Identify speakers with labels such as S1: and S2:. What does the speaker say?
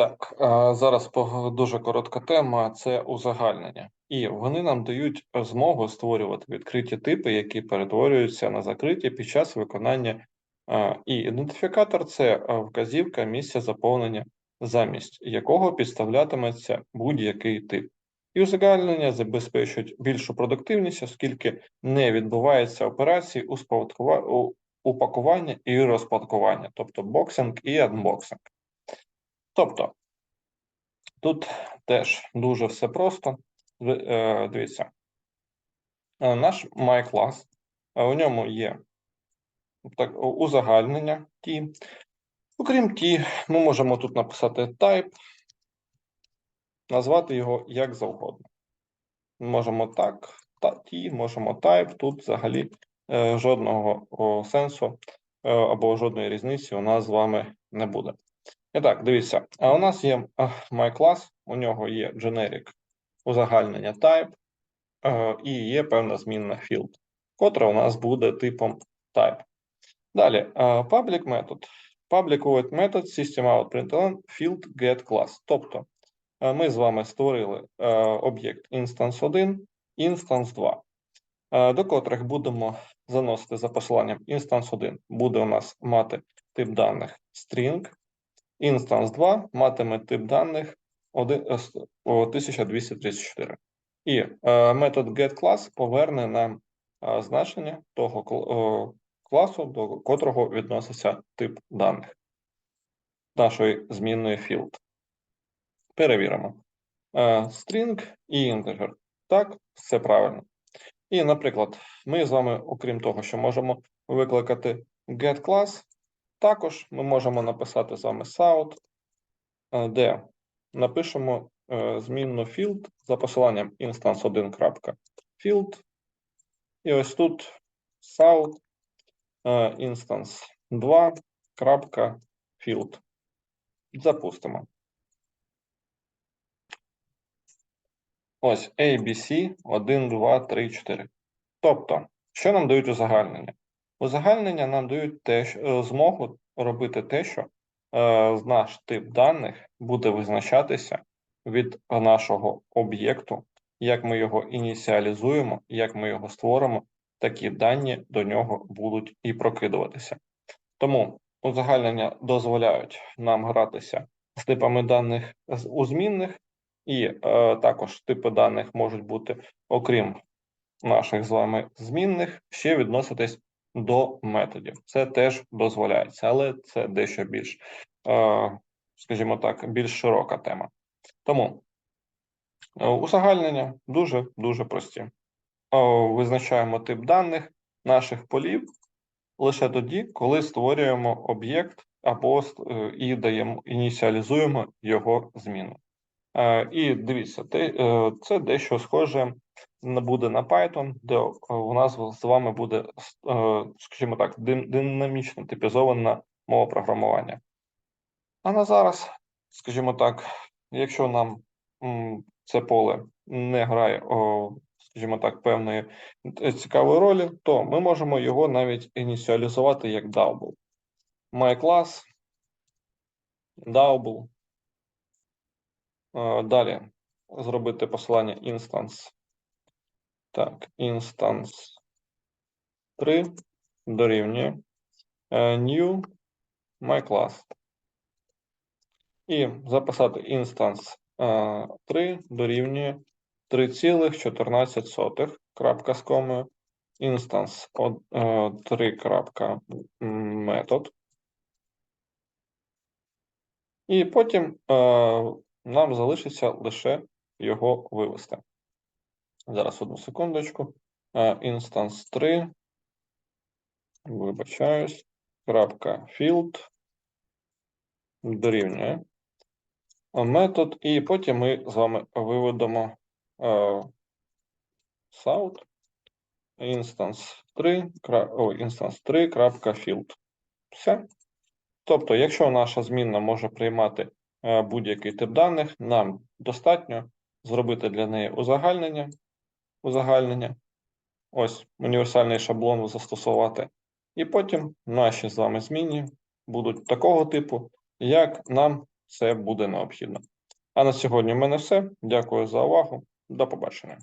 S1: Так, зараз дуже коротка тема це узагальнення. І вони нам дають змогу створювати відкриті типи, які перетворюються на закриті під час виконання. І ідентифікатор це вказівка місця заповнення, замість якого підставлятиметься будь-який тип. І узагальнення забезпечують більшу продуктивність, оскільки не відбувається операцій у упакування і розпакування, тобто боксинг і анбоксинг. Тобто, тут теж дуже все просто. Е, Дивіться, Е, наш MyClass, е, у ньому є так, узагальнення ті. Окрім ті, ми можемо тут написати type, назвати його як завгодно. Можемо так, та, ті, можемо type, тут взагалі жодного сенсу або жодної різниці у нас з вами не буде. І так, дивіться, а у нас є MyClass, у нього є generic узагальнення type, е, і є певна змінна field, котра у нас буде типом type. Далі, е, public метод. Public void метод system.out.println field get class. Тобто е, ми з вами створили об'єкт instance 1, instance 2, е, до котрих будемо заносити за посиланням instance 1 буде у нас мати тип даних string, instance 2 матиме тип даних один- е, с- о, 1234. І е, метод getClass поверне нам е, значення того класу, до котрого відноситься тип даних нашої змінної field. Перевіримо. String і integer. Так, все правильно. І, наприклад, ми з вами, окрім того, що можемо викликати getClass, також ми можемо написати з вами south, е, де напишемо е, змінну field за посиланням instance1.field. І ось тут south е, instance 2.field. Запустимо. Ось ABC 1, 2, 3, 4. Тобто, що нам дають узагальнення? Узагальнення нам дають те, е, змогу робити те, що е, наш тип даних буде визначатися від нашого об'єкту, як ми його ініціалізуємо, як ми його створимо, такі дані до нього будуть і прокидуватися. Тому узагальнення дозволяють нам гратися з типами даних у змінних, і е, також типи даних можуть бути, окрім наших з вами змінних, ще відноситись до методів. Це теж дозволяється, але це дещо більш, е, скажімо так, більш широка тема. Тому е, узагальнення дуже дуже прості. Е, Визначаємо тип даних наших полів лише тоді, коли створюємо об'єкт або і даємо ініціалізуємо його зміну. Е, І дивіться, е, це дещо схоже буде на Python, де е, у нас з вами буде, скажімо так, динамічно типізована мова програмування. А на зараз, скажімо так, якщо нам це поле не грає, скажімо так, певної цікавої ролі, то ми можемо його навіть ініціалізувати як double. MyClass, double. Е, Далі зробити посилання instance. Так, instance 3 дорівнює е, new myClass. І записати instance е, 3 дорівнює 3,14 крапка з комою, instance од- е, 3 крапка метод. І потім е, нам залишиться лише його вивести. Зараз одну секундочку. Е, Instance 3. Вибачаюсь. Крапка field дорівнює е, метод, і потім ми з вами виведемо е, south instance 3, кра- о, instance 3 крапка field. Все. Тобто, якщо наша змінна може приймати е, будь-який тип даних, нам достатньо зробити для неї узагальнення, узагальнення, ось універсальний шаблон застосувати, і потім наші з вами змінні будуть такого типу, як нам це буде необхідно. А на сьогодні в мене все. Дякую за увагу. До побачення.